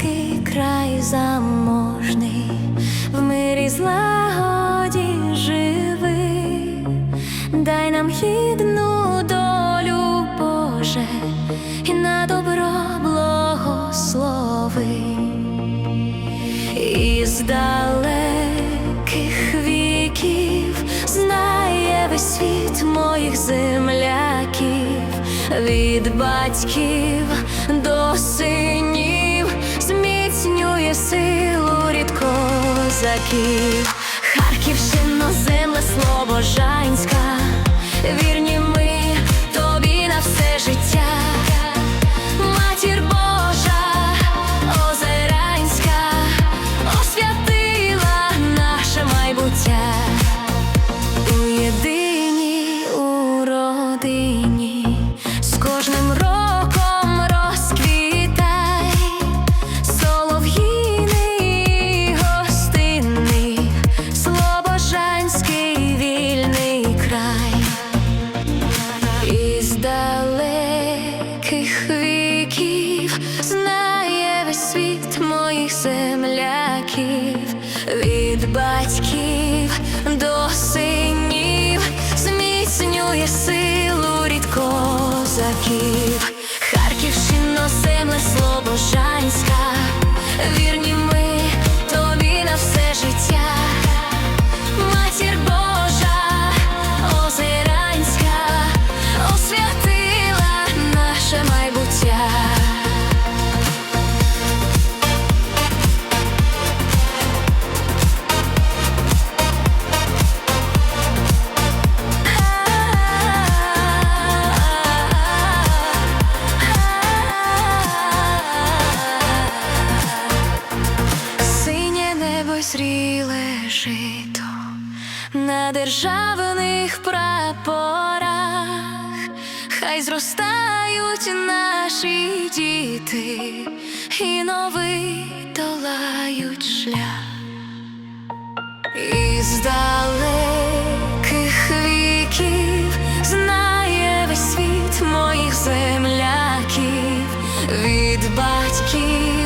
Кримський край заможний, в мирі злагоді живи, дай нам хідну долю, Боже, і на добро благослови І з далеких віків знає весь світ моїх земляків від батьків. Козаків. Земляків, від батьків до синів зміцнює силу рід козаків. Харківщина, земля Слобожанська, на державних прапорах, хай зростають наші діти і новий долають шлях. Із далеких віків знає весь світ моїх земляків від батьків